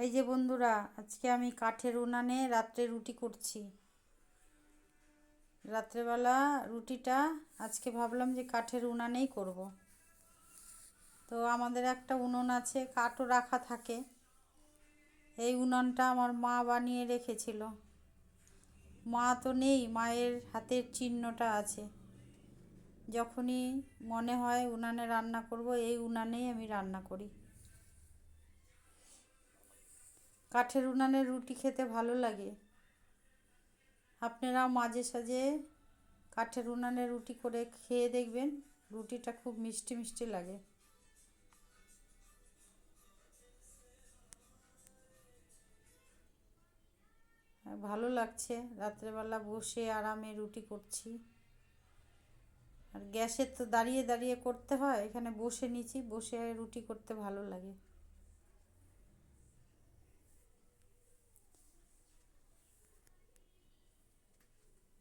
এই যে বন্ধুরা, আজকে আমি কাঠের উনানে রাত্রে রুটি করছি। রাত্রেবেলা রুটিটা আজকে ভাবলাম যে কাঠের উনানেই করব। তো আমাদের একটা উনুন আছে, কাঠও রাখা থাকে। এই উনুনটা আমার মা বানিয়ে রেখেছিল। মা তো নেই, মায়ের হাতের চিহ্নটা আছে। যখনই মনে হয় উনানে রান্না করব, এই উনানেই আমি রান্না করি। কাঠের উনানের রুটি খেতে ভালো লাগে। আপনারাও মাঝে সাঝে কাঠের উনানে রুটি করে খেয়ে দেখবেন, রুটিটা খুব মিষ্টি মিষ্টি লাগে। ভালো লাগছে, রাত্রেবেলা বসে আরামে রুটি করছি। আর গ্যাসের তো দাঁড়িয়ে দাঁড়িয়ে করতে হয়, এখানে বসে নিচ্ছি বসে রুটি করতে ভালো লাগে।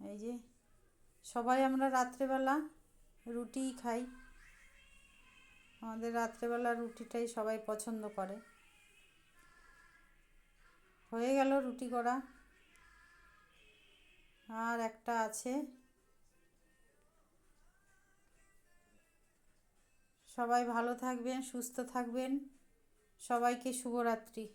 এই যে সবাই আমরা রাত্রেবেলা রুটিই খাই। আমাদের রাত্রেবেলা রুটিটাই সবাই পছন্দ করে। হয়ে গেল রুটি করা। আর একটা আছে। সবাই ভালো থাকবেন, সুস্থ থাকবেন। সবাইকে শুভরাত্রি।